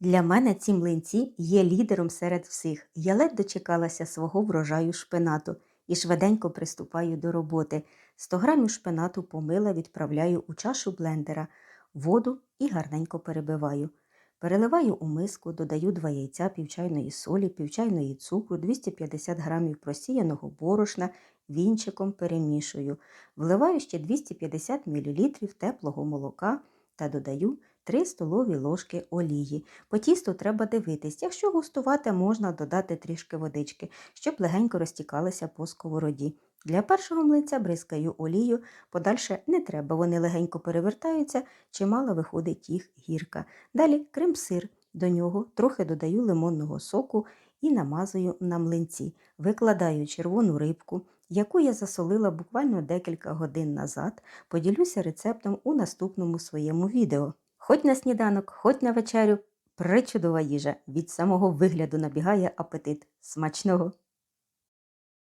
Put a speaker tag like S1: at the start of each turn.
S1: Для мене ці млинці є лідером серед всіх. Я ледь дочекалася свого врожаю шпинату і швиденько приступаю до роботи. 100 грамів шпинату помила, відправляю у чашу блендера, воду і гарненько перебиваю. Переливаю у миску, додаю 2 яйця, півчайної солі, півчайної цукру, 250 грамів просіяного борошна, вінчиком перемішую. Вливаю ще 250 мл теплого молока та додаю 3 столові ложки олії. По тісту треба дивитись. Якщо густувати, можна додати трішки водички, щоб легенько розтікалися по сковороді. Для першого млинця бризкаю олію, подальше не треба, вони легенько перевертаються, чимало виходить їх гірка. Далі крем-сир. До нього трохи додаю лимонного соку і намазую на млинці. Викладаю червону рибку, яку я засолила буквально декілька годин назад. Поділюся рецептом у наступному своєму відео. Хоч на сніданок, хоч на вечерю. Причудова їжа. Від самого вигляду набігає апетит. Смачного!